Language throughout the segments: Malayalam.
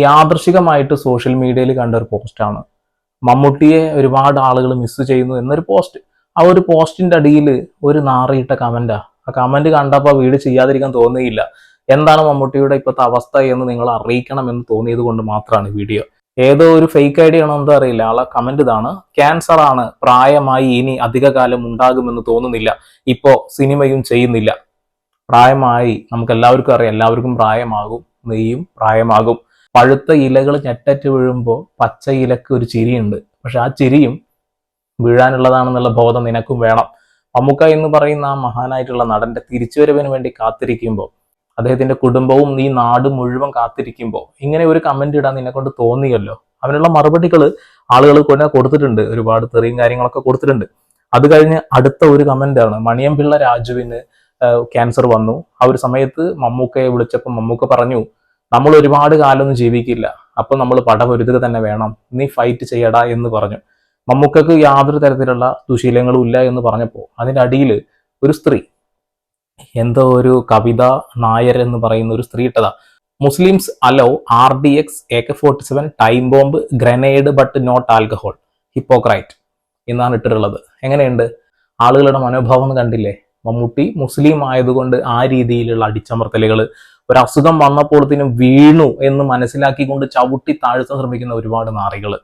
യാദൃശികമായിട്ട് സോഷ്യൽ മീഡിയയിൽ കണ്ട ഒരു പോസ്റ്റാണ് മമ്മൂട്ടിയെ ഒരുപാട് ആളുകൾ മിസ് ചെയ്യുന്നു എന്നൊരു പോസ്റ്റ് ആ ഒരു പോസ്റ്റിന്റെ അടിയിൽ ഒരു നാറിയിട്ട കമന്റാ ആ. കമന്റ് കണ്ടപ്പോൾ വീട് ചെയ്യാതിരിക്കാൻ തോന്നിയില്ല എന്താണ് മമ്മൂട്ടിയുടെ ഇപ്പോഴത്തെ അവസ്ഥ എന്ന് നിങ്ങൾ അറിയിക്കണം എന്ന് തോന്നിയത് കൊണ്ട് മാത്രമാണ് വീഡിയോ ഏതോ ഒരു ഫേക്ക് ഐഡിയ ആണോ എന്തോ അറിയില്ല. ആളെ കമന്റ് ഇതാണ്. ക്യാൻസർ ആണ്. പ്രായമായി ഇനി അധികകാലം ഉണ്ടാകുമെന്ന് തോന്നുന്നില്ല. ഇപ്പോ സിനിമയും ചെയ്യുന്നില്ല. പ്രായമായി. നമുക്ക് എല്ലാവർക്കും അറിയാം. എല്ലാവർക്കും പ്രായമാകും. നെയ്യും പ്രായമാകും. പഴുത്ത ഇലകൾ ഞെട്ടറ്റ് വീഴുമ്പോൾ പച്ച ഇലക്ക് ഒരു ചിരിയുണ്ട്. പക്ഷെ ആ ചിരിയും വീഴാനുള്ളതാണെന്നുള്ള ബോധം നിനക്കും വേണം. മമ്മൂക്ക എന്ന് പറയുന്ന ആ മഹാനായിട്ടുള്ള നടന്റെ തിരിച്ചുവരവിന് വേണ്ടി കാത്തിരിക്കുമ്പോൾ അദ്ദേഹത്തിന്റെ കുടുംബവും ഈ നാട് മുഴുവൻ കാത്തിരിക്കുമ്പോൾ ഇങ്ങനെ ഒരു കമന്റ് ഇടാൻ നിന്നെ കൊണ്ട് തോന്നിയല്ലോ. അവനുള്ള മറുപടികൾ ആളുകൾ കൊന്നെ കൊടുത്തിട്ടുണ്ട്. ഒരുപാട് തെറിയും കാര്യങ്ങളൊക്കെ കൊടുത്തിട്ടുണ്ട്. അത് കഴിഞ്ഞ് അടുത്ത ഒരു കമന്റാണ് മണിയംപിള്ള രാജുവിന് ക്യാൻസർ വന്നു. ആ ഒരു സമയത്ത് മമ്മൂക്കയെ വിളിച്ചപ്പോൾ മമ്മൂക്ക പറഞ്ഞു നമ്മൾ ഒരുപാട് കാലമൊന്നും ജീവിക്കില്ല. അപ്പൊ നമ്മൾ പടപൊരുതുക തന്നെ വേണം. നീ ഫൈറ്റ് ചെയ്യടാ എന്ന് പറഞ്ഞു. മമ്മൂക്കക്ക് യാതൊരു തരത്തിലുള്ള ദുശീലങ്ങളും ഇല്ല എന്ന് പറഞ്ഞപ്പോൾ അതിന്റെ അടിയിൽ ഒരു സ്ത്രീ എന്തോ ഒരു കവിത നായർ എന്ന് പറയുന്ന ഒരു സ്ത്രീ ഇട്ടതാ. Muslims allow R D X A K forty seven time bomb grenade but not alcohol hypocrite എന്നാണ് ഇട്ടിട്ടുള്ളത്. എങ്ങനെയുണ്ട്? ആളുകളുടെ മനോഭാവം കണ്ടില്ലേ? മമ്മൂട്ടി മുസ്ലിം ആയതുകൊണ്ട് ആ രീതിയിലുള്ള അടിച്ചമർത്തലുകൾ ഒരു അസുഖം വന്നപ്പോഴത്തേനും വീണു എന്ന് മനസ്സിലാക്കിക്കൊണ്ട് ചവിട്ടി താഴ്ത്താൻ ശ്രമിക്കുന്ന ഒരുപാട് നാറികൾ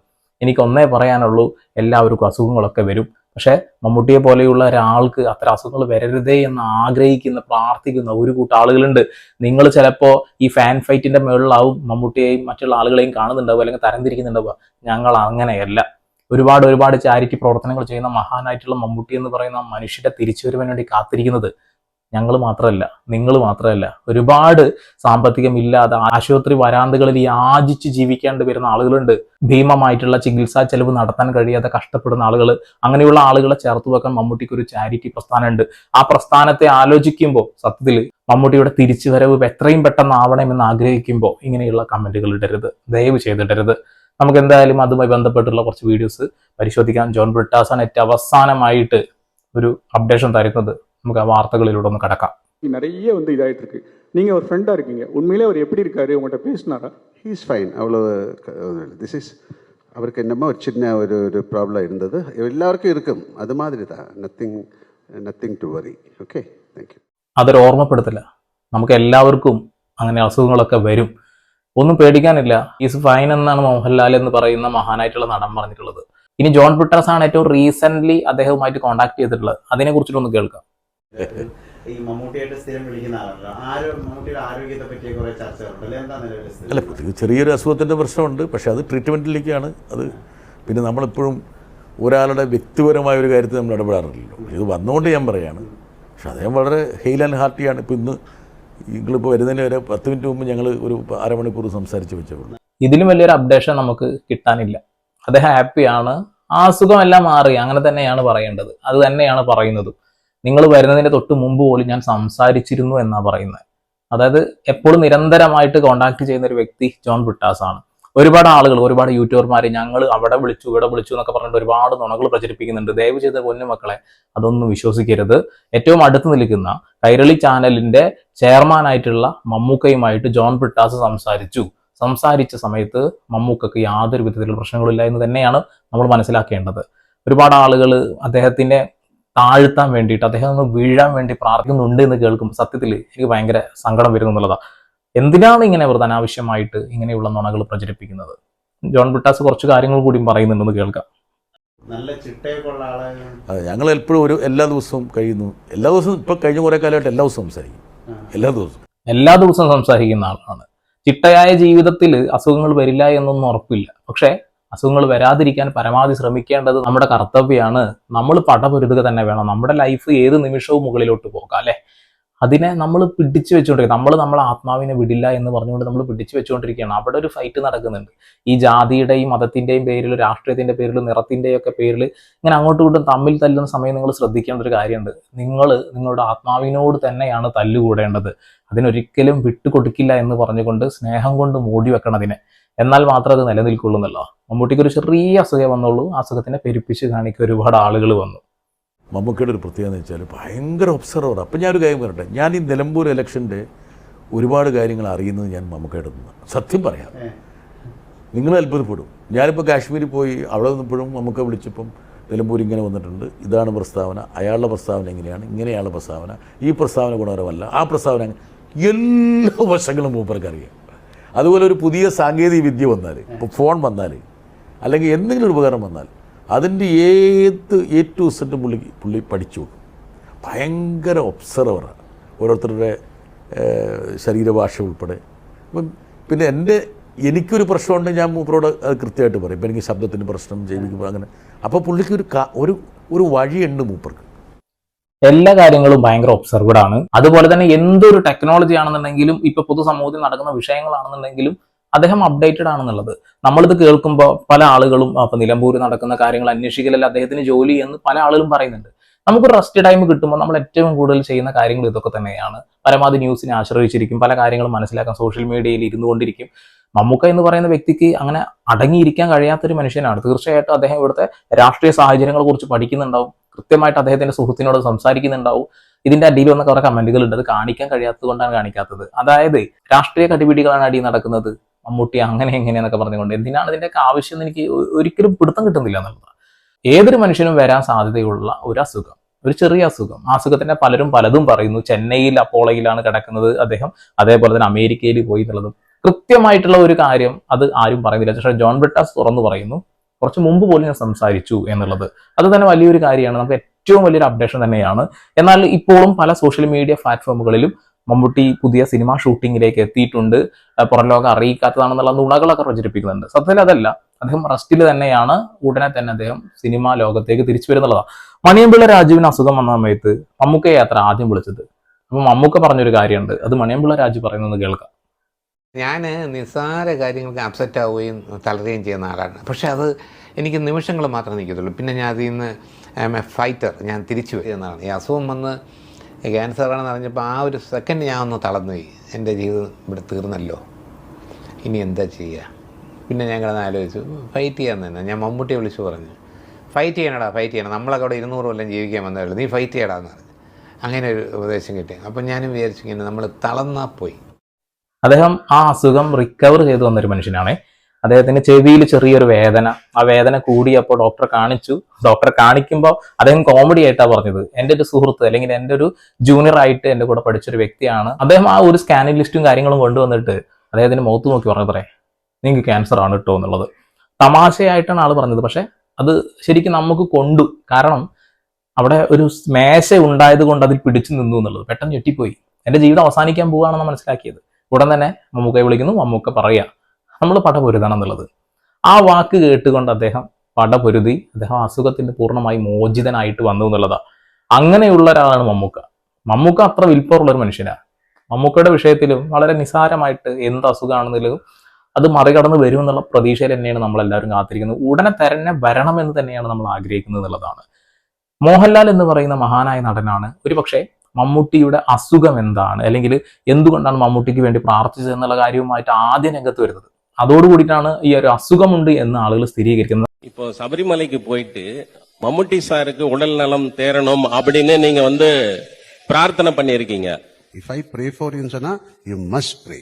എനിക്കൊന്നേ പറയാനുള്ളൂ എല്ലാവർക്കും അസുഖങ്ങളൊക്കെ വരും. പക്ഷേ മമ്മൂട്ടിയെ പോലെയുള്ള ഒരാൾക്ക് അത്ര അസുഖങ്ങൾ വരരുതേ എന്ന് ആഗ്രഹിക്കുന്ന പ്രാർത്ഥിക്കുന്ന ഒരു കൂട്ടം ആളുകളുണ്ട്. നിങ്ങൾ ചിലപ്പോൾ ഈ ഫാൻ ഫൈറ്റിന്റെ മുകളിലാവും മമ്മൂട്ടിയെയും മറ്റുള്ള ആളുകളെയും കാണുന്നുണ്ടാവും അല്ലെങ്കിൽ തരംതിരിക്കുന്നുണ്ടാവുക. ഞങ്ങൾ അങ്ങനെയല്ല. ഒരുപാട് ഒരുപാട് ചാരിറ്റി പ്രവർത്തനങ്ങൾ ചെയ്യുന്ന മഹാനായിട്ടുള്ള മമ്മൂട്ടി എന്ന് പറയുന്ന മനുഷ്യന്റെ തിരിച്ചുവരവിന് വേണ്ടി കാത്തിരിക്കുന്നത് ഞങ്ങൾ മാത്രമല്ല നിങ്ങൾ മാത്രമല്ല. ഒരുപാട് സാമ്പത്തികമില്ലാതെ ആശുപത്രി വരാന്തകളിൽ യാചിച്ച് ജീവിക്കേണ്ടി വരുന്ന ആളുകളുണ്ട്. ഭീമമായിട്ടുള്ള ചികിത്സാ ചെലവ് നടത്താൻ കഴിയാതെ കഷ്ടപ്പെടുന്ന ആളുകൾ അങ്ങനെയുള്ള ആളുകളെ ചേർത്ത് വെക്കാൻ മമ്മൂട്ടിക്ക് ഒരു ചാരിറ്റി പ്രസ്ഥാനമുണ്ട്. ആ പ്രസ്ഥാനത്തെ ആലോചിക്കുമ്പോൾ സത്യത്തിൽ മമ്മൂട്ടിയുടെ തിരിച്ചുവരവ് എത്രയും പെട്ടെന്ന് ആവണമെന്ന് ആഗ്രഹിക്കുമ്പോൾ ഇങ്ങനെയുള്ള കമന്റുകൾ ഇടരുത്. ദയവ് ചെയ്തിടരുത് നമുക്ക് എന്തായാലും അതുമായി ബന്ധപ്പെട്ടുള്ള കുറച്ച് വീഡിയോസ് പരിശോധിക്കാം. ജോൺ ബ്രിട്ടാസാണ് ഏറ്റവും അവസാനമായിട്ട് ഒരു അപ്ഡേഷൻ തരുന്നത്. നമുക്ക് ആ വാർത്തകളിലൂടെ ഒന്ന് കടക്കാം நிறைய வந்து இதாயிட்டு இருக்கு நீங்க ஒரு ஃப்ரெண்டா இருக்கீங்க உண்மையிலே அவர் எப்படி இருக்காரு உங்கள்கிட்ட பேசினாரா ஹீஸ் ஃபைன் அவ்வளோ திஸ் இஸ் அவருக்கு என்னமோ ஒரு சின்ன ஒரு ஒரு ப்ராப்ளம் இருந்தது எல்லாருக்கும் இருக்கும் அது மாதிரி தான் nothing nothing to worry okay thank you അതൊരു ഓർമ്മപ്പെടുത്തില്ല നമുക്ക് എല്ലാവർക്കും അങ്ങനെ അസുഖങ്ങളൊക്കെ വരും ഒന്നും പേടിക്കാനില്ല ഈസ് ഫൈൻ എന്നാണ് മോഹൻലാൽ എന്ന് പറയുന്ന മഹാനായിട്ടുള്ള നടൻ പറഞ്ഞിട്ടുള്ളത് ഇനി ജോൺ പിട്ടേഴ്സ് ആണ് ഏറ്റവും റീസെന്റ് അദ്ദേഹവുമായിട്ട് കോൺടാക്ട് ചെയ്തിട്ടുള്ളത് അതിനെ കുറിച്ചിട്ടൊന്ന് കേൾക്കാം ഈ മമ്മൂട്ടിയായിട്ട് സ്ഥിരം വിളിക്കുന്ന ആളാണല്ലോ. ആരോ മമ്മൂട്ടിയുടെ ആരോഗ്യത്തെ പറ്റിയ കുറേ അല്ലെ? എന്താ നിലവിലെ സ്ഥിതി? അല്ല പുതിയ ചെറിയൊരു അസുഖത്തിന്റെ പ്രശ്നമുണ്ട്. പക്ഷെ അത് ട്രീറ്റ്മെന്റിലേക്കാണ് അത് പിന്നെ നമ്മളെപ്പോഴും ഒരാളുടെ വ്യക്തിപരമായ ഒരു കാര്യത്തിൽ നമ്മൾ ഇടപെടാറില്ലല്ലോ. ഇത് വന്നുകൊണ്ട് ഞാൻ പറയാണ്. പക്ഷെ അദ്ദേഹം വളരെ ഹെയിൽ ആൻഡ് ഹാർട്ടിയാണ്. ഇപ്പോൾ ഇന്ന് നിങ്ങളിപ്പോൾ വരുന്നതിന് വരെ പത്ത് മിനിറ്റ് മുമ്പ് ഞങ്ങൾ ഒരു അരമണിക്കൂർ സംസാരിച്ച് വെച്ചപ്പോൾ ഇതിലും വലിയൊരു അപ്ഡേഷൻ നമുക്ക് കിട്ടാനില്ല. അദ്ദേഹം ഹാപ്പിയാണ്. ആ അസുഖമെല്ലാം മാറി. അങ്ങനെ തന്നെയാണ് പറയേണ്ടത്. അത് തന്നെയാണ് പറയുന്നത്. നിങ്ങൾ വരുന്നതിന്റെ തൊട്ട് മുമ്പ് പോലും ഞാൻ സംസാരിച്ചിരുന്നു എന്നാണ് പറയുന്നത്. അതായത് എപ്പോഴും നിരന്തരമായിട്ട് കോണ്ടാക്ട് ചെയ്യുന്ന ഒരു വ്യക്തി ജോൺ ബ്രിട്ടാസ് ആണ് ഒരുപാട് ആളുകൾ ഒരുപാട് യൂട്യൂബർമാർ ഞങ്ങൾ അവിടെ വിളിച്ചു ഇവിടെ വിളിച്ചു എന്നൊക്കെ പറഞ്ഞിട്ട് ഒരുപാട് നുണകൾ പ്രചരിപ്പിക്കുന്നുണ്ട്. ദയവ് ചെയ്ത പൊന്നു മക്കളെ അതൊന്നും വിശ്വസിക്കരുത്. ഏറ്റവും അടുത്ത് നിൽക്കുന്ന കൈരളി ചാനലിന്റെ ചെയർമാനായിട്ടുള്ള മമ്മൂക്കയുമായിട്ട് ജോൺ ബ്രിട്ടാസ് സംസാരിച്ചു. സംസാരിച്ച സമയത്ത് മമ്മൂക്കക്ക് യാതൊരു വിധത്തിലുള്ള പ്രശ്നങ്ങളില്ല എന്ന് തന്നെയാണ് നമ്മൾ മനസ്സിലാക്കേണ്ടത്. ഒരുപാട് ആളുകൾ അദ്ദേഹത്തിനെ താഴ്ത്താൻ വേണ്ടിയിട്ട് അദ്ദേഹം ഒന്ന് വീഴാൻ വേണ്ടി പ്രാർത്ഥിക്കുന്നുണ്ട് എന്ന് കേൾക്കുമ്പോൾ സത്യത്തിൽ എനിക്ക് ഭയങ്കര സങ്കടം വരുന്നു എന്നുള്ളതാണ് എന്തിനാണ് ഇങ്ങനെ വെറുതെ അനാവശ്യമായിട്ട് ഇങ്ങനെയുള്ള നുണകൾ പ്രചരിപ്പിക്കുന്നത്? ജോൺ ബ്രിട്ടാസ് കുറച്ച് കാര്യങ്ങൾ കൂടിയും പറയുന്നുണ്ടെന്ന് കേൾക്കാം. നല്ല ചിട്ടയൊക്കെ ആളാണ് ആളെ ഞങ്ങൾ എപ്പോഴും ഒരു എല്ലാ ദിവസവും കഴിയുന്നു. എല്ലാ ദിവസവും ഇപ്പൊ കഴിഞ്ഞ കുറെ കാലമായിട്ട് എല്ലാ ദിവസവും സംസാരിക്കും. എല്ലാ ദിവസവും. എല്ലാ ദിവസവും സംസാരിക്കുന്ന ആളാണ്. ചിട്ടയായ ജീവിതത്തിൽ അസുഖങ്ങൾ വരില്ല എന്നൊന്നും ഉറപ്പില്ല. പക്ഷേ അസുഖങ്ങൾ വരാതിരിക്കാൻ പരമാവധി ശ്രമിക്കേണ്ടത് നമ്മുടെ കർത്തവ്യമാണ് നമ്മൾ പടപൊരുതുക തന്നെ വേണം. നമ്മുടെ ലൈഫ് ഏത് നിമിഷവും മുകളിലോട്ട് പോകാം അല്ലെ? അതിനെ നമ്മൾ പിടിച്ചു വെച്ചുകൊണ്ടിരിക്കുക. നമ്മൾ നമ്മളെ ആത്മാവിനെ വിടില്ല എന്ന് പറഞ്ഞുകൊണ്ട് നമ്മൾ പിടിച്ചു വെച്ചുകൊണ്ടിരിക്കുകയാണ്. അവിടെ ഒരു ഫൈറ്റ് നടക്കുന്നുണ്ട്. ഈ ജാതിയുടെയും മതത്തിന്റെയും പേരിൽ രാഷ്ട്രീയത്തിന്റെ പേരിൽ നിറത്തിന്റെയും ഒക്കെ പേരിൽ ഇങ്ങനെ അങ്ങോട്ടും ഇങ്ങോട്ടും തമ്മിൽ തല്ലുന്ന സമയം നിങ്ങൾ ശ്രദ്ധിക്കേണ്ട ഒരു കാര്യമുണ്ട്. നിങ്ങൾ നിങ്ങളുടെ ആത്മാവിനോട് തന്നെയാണ് തല്ലുകൂടേണ്ടത്. അതിനൊരിക്കലും വിട്ടുകൊടുക്കില്ല എന്ന് പറഞ്ഞുകൊണ്ട് സ്നേഹം കൊണ്ട് മൂടി വെക്കണം അതിനെ. എന്നാൽ മാത്രം അത് നിലനിൽക്കുള്ളൂ എന്നല്ല മമ്മൂട്ടിക്ക് ഒരു ചെറിയ അസുഖം വന്നുള്ളൂ. ആ അസുഖത്തിനെ പെരുപ്പിച്ച് കാണിക്കുക ഒരുപാട് ആളുകൾ വന്നു. മമ്മൂക്കയുടെ ഒരു പ്രത്യേകത എന്ന് വെച്ചാൽ ഭയങ്കര ഒബ്സർവർ അപ്പം ഞാനൊരു കാര്യം പറയട്ടെ. ഞാൻ ഈ നിലമ്പൂർ ഇലക്ഷന്റെ ഒരുപാട് കാര്യങ്ങൾ അറിയുന്നത് ഞാൻ മമ്മൂക്കയുടെ നിന്ന് സത്യം പറയാം. നിങ്ങൾ അത്ഭുതപ്പെടും. ഞാനിപ്പോൾ കാശ്മീരിൽ പോയി അവിടെ നിന്നപ്പോഴും നമുക്ക് വിളിച്ചപ്പം നിലമ്പൂർ ഇങ്ങനെ വന്നിട്ടുണ്ട്. ഇതാണ് പ്രസ്താവന. അയാളുടെ പ്രസ്താവന എങ്ങനെയാണ്? ഇങ്ങനെയാണ് പ്രസ്താവന. ഈ പ്രസ്താവന ഗുണകരമല്ല. ആ പ്രസ്താവന എല്ലാ വശങ്ങളും മൂപ്പർക്ക് അറിയാം അതുപോലെ ഒരു പുതിയ സാങ്കേതിക വിദ്യ വന്നാൽ ഇപ്പോൾ ഫോൺ വന്നാൽ അല്ലെങ്കിൽ എന്തെങ്കിലും ഒരു ഉപകരണം വന്നാൽ അതിന്റെ ഏത് എ ടു സെറ്റ് പുള്ളി പുള്ളി പഠിച്ചു ഭയങ്കര ഒബ്സർവറാണ് ഓരോരുത്തരുടെ ശരീരഭാഷ ഉൾപ്പെടെ. അപ്പം പിന്നെ എന്റെ എനിക്കൊരു പ്രശ്നമുണ്ട് ഞാൻ മൂപ്പരോട് അത് കൃത്യമായിട്ട് പറയും. ഇപ്പം എനിക്ക് ശബ്ദത്തിന് പ്രശ്നം ജൈവിക്കുമ്പോൾ അങ്ങനെ. അപ്പോൾ പുള്ളിക്ക് ഒരു ഒരു ഒരു വഴിയുണ്ട് മൂപ്പർക്ക്. എല്ലാ കാര്യങ്ങളും ഭയങ്കര ഒബ്സർവ്ഡ് ആണ്. അതുപോലെ തന്നെ എന്തൊരു ടെക്നോളജി ആണെന്നുണ്ടെങ്കിലും ഇപ്പൊ പൊതുസമൂഹത്തിൽ നടക്കുന്ന വിഷയങ്ങളാണെന്നുണ്ടെങ്കിലും അദ്ദേഹം അപ്ഡേറ്റഡ് ആണെന്നുള്ളത്. നമ്മളിത് കേൾക്കുമ്പോൾ പല ആളുകളും അപ്പൊ നിലമ്പൂർ നടക്കുന്ന കാര്യങ്ങൾ അന്വേഷിക്കലല്ല അദ്ദേഹത്തിന് ജോലി എന്ന് പല ആളുകളും പറയുന്നുണ്ട്. നമുക്ക് റെസ്റ്റ് ടൈം കിട്ടുമ്പോൾ നമ്മൾ ഏറ്റവും കൂടുതൽ ചെയ്യുന്ന കാര്യങ്ങൾ ഇതൊക്കെ തന്നെയാണ്. പരമാവധി ന്യൂസിനെ ആശ്രയിച്ചിരിക്കും പല കാര്യങ്ങളും മനസ്സിലാക്കാൻ സോഷ്യൽ മീഡിയയിൽ ഇരുന്നു കൊണ്ടിരിക്കും. മമ്മൂക്ക എന്ന് പറയുന്ന വ്യക്തിക്ക് അങ്ങനെ അടങ്ങിയിരിക്കാൻ കഴിയാത്തൊരു മനുഷ്യനാണ്. തീർച്ചയായിട്ടും അദ്ദേഹം ഇവിടുത്തെ രാഷ്ട്രീയ സാഹചര്യങ്ങളെ കുറിച്ച് പഠിക്കുന്നുണ്ടാവും. കൃത്യമായിട്ട് അദ്ദേഹത്തിന്റെ സുഹൃത്തിനോട് സംസാരിക്കുന്നുണ്ടാവും. ഇതിന്റെ അടിയിൽ വന്ന കുറെ കമന്റുകൾ ഉണ്ട്. അത് കാണിക്കാൻ കഴിയാത്തത് കൊണ്ടാണ് കാണിക്കാത്തത്. അതായത് രാഷ്ട്രീയ കടിപിടികളാണ് അടിയിൽ നടക്കുന്നത്. മമ്മൂട്ടി അങ്ങനെ എങ്ങനെയെന്നൊക്കെ പറഞ്ഞുകൊണ്ട്. എന്തിനാണ് ഇതിന്റെയൊക്കെ ആവശ്യം എനിക്ക് ഒരിക്കലും പിടുത്തം കിട്ടുന്നില്ല എന്നുള്ളത്. ഏതൊരു മനുഷ്യനും വരാൻ സാധ്യതയുള്ള ഒരു അസുഖം ഒരു ചെറിയ അസുഖം. ആ അസുഖത്തിന്റെ പലരും പലതും പറയുന്നു. ചെന്നൈയിൽ അപ്പോളയിലാണ് കിടക്കുന്നത് അദ്ദേഹം. അതേപോലെ തന്നെ അമേരിക്കയിൽ പോയി എന്നുള്ളതും. കൃത്യമായിട്ടുള്ള ഒരു കാര്യം അത് ആരും പറയുന്നില്ല. പക്ഷേ ജോൺ ബ്രിട്ടാസ് തുറന്നു പറയുന്നു. കുറച്ച് മുമ്പ് പോലും ഞാൻ സംസാരിച്ചു എന്നുള്ളത്. അത് തന്നെ വലിയൊരു കാര്യമാണ്. നമുക്ക് ഏറ്റവും വലിയൊരു അപ്ഡേഷൻ തന്നെയാണ്. എന്നാൽ ഇപ്പോഴും പല സോഷ്യൽ മീഡിയ പ്ലാറ്റ്ഫോമുകളിലും മമ്മൂട്ടി പുതിയ സിനിമ ഷൂട്ടിങ്ങിലേക്ക് എത്തിയിട്ടുണ്ട്. പുറം ലോകം അറിയിക്കാത്തതാണെന്നുള്ള നുണകളൊക്കെ പ്രചരിപ്പിക്കുന്നുണ്ട്. സത്യത്തിൽ അതല്ല. അദ്ദേഹം റസ്റ്റിൽ തന്നെയാണ്. ഉടനെ തന്നെ അദ്ദേഹം സിനിമാ ലോകത്തേക്ക് തിരിച്ചു വരുന്നുള്ളതാണ് മണിയമ്പിള്ള രാജുവിന് അസുഖം വന്ന സമയത്ത് മമ്മൂക്കയെ യാത്ര ആദ്യം വിളിച്ചത്. അപ്പൊ മമ്മൂക്ക പറഞ്ഞൊരു കാര്യമുണ്ട്. അത് മണിയമ്പിള്ള രാജു പറയുന്നത് കേൾക്കാം. ഞാൻ നിസ്സാര കാര്യങ്ങൾക്ക് അപ്സെറ്റ് ആവുകയും തളരുകയും ചെയ്യുന്ന ആളാണ്. പക്ഷേ അത് എനിക്ക് നിമിഷങ്ങൾ മാത്രമേ നിൽക്കത്തുള്ളൂ. പിന്നെ ഞാൻ അതിൽ നിന്ന് ഐ എം എ ഫൈറ്റർ ഞാൻ തിരിച്ചു വരുന്നതാണ് ഈ അസുഖം വന്ന് ക്യാൻസറാണെന്ന് അറിഞ്ഞപ്പോൾ ആ ഒരു സെക്കൻഡ് ഞാൻ ഒന്ന് തളർന്നുപോയി. എന്റെ ജീവിതം ഇവിടെ തീർന്നല്ലോ. ഇനി എന്താ ചെയ്യുക? പിന്നെ ഞാൻ കിടന്ന് ആലോചിച്ചു. ഫൈറ്റ് ചെയ്യാൻ തന്നെ. ഞാൻ മമ്മൂട്ടിയെ വിളിച്ചു പറഞ്ഞു. ഫൈറ്റ് ചെയ്യണടാ ഫൈറ്റ് ചെയ്യണം. നമ്മളൊക്കെ അവിടെ ഇരുന്നൂറ് കൊല്ലം ജീവിക്കാൻ വന്നതല്ലോ നീ ഫൈറ്റ് ചെയ്യടാന്ന് പറഞ്ഞു. അങ്ങനെ ഒരു ഉപദേശം കിട്ടി. അപ്പം ഞാനും വിചാരിച്ചു ഇങ്ങനെ നമ്മൾ തളർന്നാൽ പോയി. അദ്ദേഹം ആ അസുഖം റിക്കവർ ചെയ്തു വന്നൊരു മനുഷ്യനാണ്. അദ്ദേഹത്തിന്റെ ചെവിയിൽ ചെറിയൊരു വേദന. ആ വേദന കൂടിയപ്പോൾ ഡോക്ടറെ കാണിച്ചു. ഡോക്ടറെ കാണിക്കുമ്പോൾ അദ്ദേഹം കോമഡി ആയിട്ടാണ് പറഞ്ഞത്. എന്റെ ഒരു സുഹൃത്ത് അല്ലെങ്കിൽ എന്റെ ഒരു ജൂനിയർ ആയിട്ട് എന്റെ കൂടെ പഠിച്ചൊരു വ്യക്തിയാണ്. അദ്ദേഹം ആ ഒരു സ്കാനിങ് ലിസ്റ്റും കാര്യങ്ങളും കൊണ്ടുവന്നിട്ട് അദ്ദേഹത്തിന് മുഖത്ത് നോക്കി പറഞ്ഞു പറയേ നിങ്ങൾക്ക് ക്യാൻസർ ആണ് കേട്ടോ എന്നുള്ളത്. തമാശയായിട്ടാണ് ആൾ പറഞ്ഞത്. പക്ഷെ അത് ശരിക്കും നമുക്ക് കൊണ്ടു. കാരണം അവിടെ ഒരു മേശ ഉണ്ടായത് കൊണ്ട് അതിൽ പിടിച്ചു നിന്നു എന്നുള്ളത്. പെട്ടെന്ന് ഞെട്ടിപ്പോയി. എന്റെ ജീവിതം അവസാനിക്കാൻ പോവുകയാണെന്ന് മനസ്സിലാക്കിയത്. ഉടൻ തന്നെ മമ്മൂക്കയെ വിളിക്കുന്നു മമ്മൂക്ക പറയുക നമ്മൾ പടപൊരുതണം എന്നുള്ളത് ആ വാക്ക് കേട്ടുകൊണ്ട് അദ്ദേഹം പടപൊരുതി അദ്ദേഹം അസുഖത്തിന്റെ പൂർണമായി മോചിതനായിട്ട് വന്നു എന്നുള്ളതാ. അങ്ങനെയുള്ള ഒരാളാണ് മമ്മൂക്ക. മമ്മൂക്ക അത്ര വിൽപ്പറുള്ള ഒരു മനുഷ്യനാണ് മമ്മൂക്കയുടെ വിഷയത്തിലും വളരെ നിസാരമായിട്ട് എന്ത് അസുഖമാണെന്നുള്ളതും അത് മറികടന്ന് വരും എന്നുള്ള പ്രതീക്ഷയിൽ തന്നെയാണ് നമ്മളെല്ലാവരും കാത്തിരിക്കുന്നത്. ഉടനെ തന്നെ വരണമെന്ന് തന്നെയാണ് നമ്മൾ ആഗ്രഹിക്കുന്നത് എന്നുള്ളതാണ്. മോഹൻലാൽ എന്ന് പറയുന്ന മഹാനായ നടനാണ്. ഒരുപക്ഷെ മമ്മൂട്ടിയുടെ അസുഖം എന്താണ് അല്ലെങ്കിൽ എന്തുകൊണ്ടാണ് മമ്മൂട്ടിക്ക് വേണ്ടി പ്രാർത്ഥിച്ചത് എന്നുള്ള കാര്യവുമായിട്ട് ആദ്യം രംഗത്ത് വരുന്നത് അതോടുകൂടിയിട്ടാണ് ഈ ഒരു അസുഖമുണ്ട് എന്ന് ആളുകൾ സ്ഥിരീകരിക്കുന്നത് இப்போ சபரிமலைக்கு போயிட்டு மம்முட்டி சாருக்கு உடல் நலம் தேரணும் அப்படின்னு நீங்க வந்து பிரார்த்தனை பண்ணியிருக்கீங்க இஃப் ஐ ப்ரே ஃபார் யூன்னு சொன்னால் யூ மஸ்ட் ப்ரே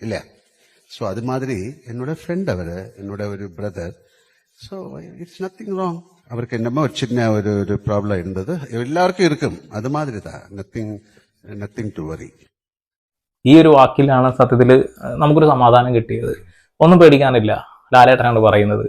இல்லையா ஸோ அது மாதிரி என்னோட ஃப்ரெண்ட் அவர் என்னோட ஒரு brother so it's nothing wrong அவருக்கு என்னமோ ஒரு சின்ன ஒரு ஒரு ப்ராப்ளம் இருந்தது எல்லாருக்கும் இருக்கும் அது மாதிரி தான் நத்திங் நத்திங் டு வரி ഈ ഒരു വാക്കിലാണ് സത്യത്തിൽ നമുക്കൊരു സമാധാനം കിട്ടിയത് ഒന്നും പേടിക്കാനില്ല ലാലേട്ടനാണ് പറയുന്നത്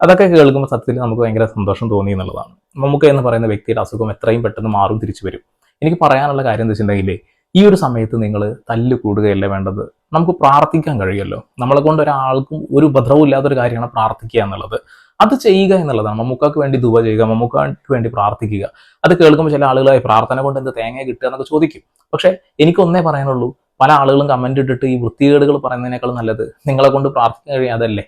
അതൊക്കെ കേൾക്കുമ്പോൾ സത്യത്തിൽ നമുക്ക് ഭയങ്കര സന്തോഷം തോന്നി എന്നുള്ളതാണ് മമ്മൂക്ക എന്ന് പറയുന്ന വ്യക്തിയുടെ അസുഖം എത്രയും പെട്ടെന്ന് മാറും തിരിച്ചു വരും എനിക്ക് പറയാനുള്ള കാര്യം എന്താ വെച്ചിട്ടുണ്ടെങ്കിൽ ഈ ഒരു സമയത്ത് നിങ്ങൾ തല്ല് കൂടുകയല്ല വേണ്ടത് നമുക്ക് പ്രാർത്ഥിക്കാൻ കഴിയുമല്ലോ നമ്മളെ കൊണ്ട് ഒരാൾക്കും ഒരു ഉപദ്രവവും ഇല്ലാത്തൊരു കാര്യമാണ് പ്രാർത്ഥിക്കുക എന്നുള്ളത് അത് ചെയ്യുക എന്നുള്ളതാണ്. മമ്മൂക്കാക്ക് വേണ്ടി ദുവ ചെയ്യുക മമ്മൂക്കാക്ക് വേണ്ടി പ്രാർത്ഥിക്കുക. അത് കേൾക്കുമ്പോൾ ചില ആളുകളായി പ്രാർത്ഥന കൊണ്ട് എന്ത് തേങ്ങ കിട്ടുക എന്നൊക്കെ ചോദിക്കും. പക്ഷേ എനിക്കൊന്നേ പറയാനുള്ളൂ പല ആളുകളും കമന്റ് ഇട്ടിട്ട് ഈ വൃത്തികേടുകൾ പറയുന്നതിനേക്കാൾ നല്ലത് നിങ്ങളെ കൊണ്ട് പ്രാർത്ഥിക്കാൻ കഴിയാതല്ലേ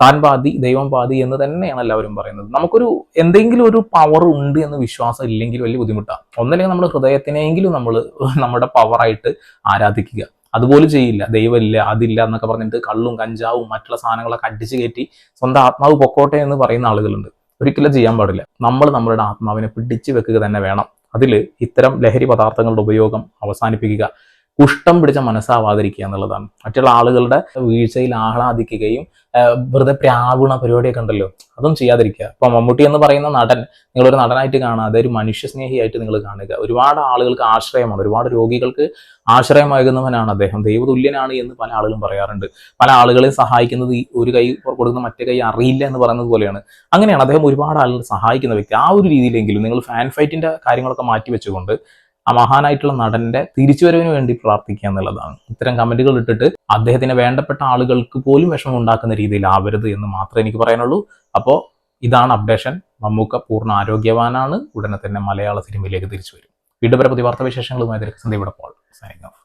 താൻ പാതി ദൈവം പാതി എന്ന് തന്നെയാണ് എല്ലാവരും പറയുന്നത്. നമുക്കൊരു എന്തെങ്കിലും ഒരു പവർ ഉണ്ട് എന്ന് വിശ്വാസം ഇല്ലെങ്കിൽ വലിയ ബുദ്ധിമുട്ടാണ് ഒന്നല്ലെങ്കിൽ നമ്മുടെ ഹൃദയത്തിനെങ്കിലും നമ്മൾ നമ്മുടെ പവറായിട്ട് ആരാധിക്കുക. അതുപോലും ചെയ്യില്ല. ദൈവമില്ല അതില്ല എന്നൊക്കെ പറഞ്ഞിട്ട് കള്ളും കഞ്ചാവും മറ്റുള്ള സാധനങ്ങളൊക്കെ അടിച്ചു കയറ്റി സ്വന്തം ആത്മാവ് പൊക്കോട്ടെ എന്ന് പറയുന്ന ആളുകളുണ്ട്. ഒരിക്കലും ചെയ്യാൻ പാടില്ല. നമ്മൾ നമ്മളുടെ ആത്മാവിനെ പിടിച്ചു വെക്കുക തന്നെ വേണം. അതിൽ ഇത്തരം ലഹരി പദാർത്ഥങ്ങളുടെ ഉപയോഗം അവസാനിപ്പിക്കുക. കുഷ്ഠം പിടിച്ച മനസ്സാവാതിരിക്കുക എന്നുള്ളതാണ്. മറ്റുള്ള ആളുകളുടെ വീഴ്ചയിൽ ആഹ്ലാദിക്കുകയും ആഹ് വെറുതെ പ്രാവുണ പരിപാടിയൊക്കെ ഉണ്ടല്ലോ അതും ചെയ്യാതിരിക്കുക. ഇപ്പൊ മമ്മൂട്ടി എന്ന് പറയുന്ന നടൻ നിങ്ങളൊരു നടനായിട്ട് കാണാതെ ഒരു മനുഷ്യസ്നേഹിയായിട്ട് നിങ്ങൾ കാണുക. ഒരുപാട് ആളുകൾക്ക് ആശ്രയമാണ് ഒരുപാട് രോഗികൾക്ക് ആശ്രയമാകുന്നവനാണ് അദ്ദേഹം. ദൈവതുല്യനാണ് എന്ന് പല ആളുകളും പറയാറുണ്ട്. പല ആളുകളെ സഹായിക്കുന്നത് ഒരു കൈ കൊടുക്കുന്ന മറ്റേ കൈ അറിയില്ല എന്ന് പറയുന്നത് പോലെയാണ്. അങ്ങനെയാണ് അദ്ദേഹം ഒരുപാട് ആളുകൾ സഹായിക്കുന്ന വ്യക്തി. ആ ഒരു രീതിയിലെങ്കിലും നിങ്ങൾ ഫാൻ ഫൈറ്റിന്റെ കാര്യങ്ങളൊക്കെ മാറ്റി വെച്ചുകൊണ്ട് ആ മഹാനായിട്ടുള്ള നടന്റെ തിരിച്ചുവരവിന് വേണ്ടി പ്രാർത്ഥിക്കുക എന്നുള്ളതാണ്. ഇത്തരം കമന്റുകൾ ഇട്ടിട്ട് അദ്ദേഹത്തിന് വേണ്ടപ്പെട്ട ആളുകൾക്ക് പോലും വിഷമം ഉണ്ടാക്കുന്ന രീതിയിൽ രീതിയിലാവരുത് എന്ന് മാത്രമേ എനിക്ക് പറയാനുള്ളൂ. അപ്പോൾ ഇതാണ് അപ്ഡേഷൻ. മമ്മൂക്ക പൂർണ ആരോഗ്യവാനാണ്. ഉടനെ തന്നെ മലയാള സിനിമയിലേക്ക് തിരിച്ചു വരും. വീണ്ടും വരെ പുതിയ വാർത്താ വിശേഷങ്ങളുമായി സന്ദീപ് പോൾ സൈനിങ് ഓഫ്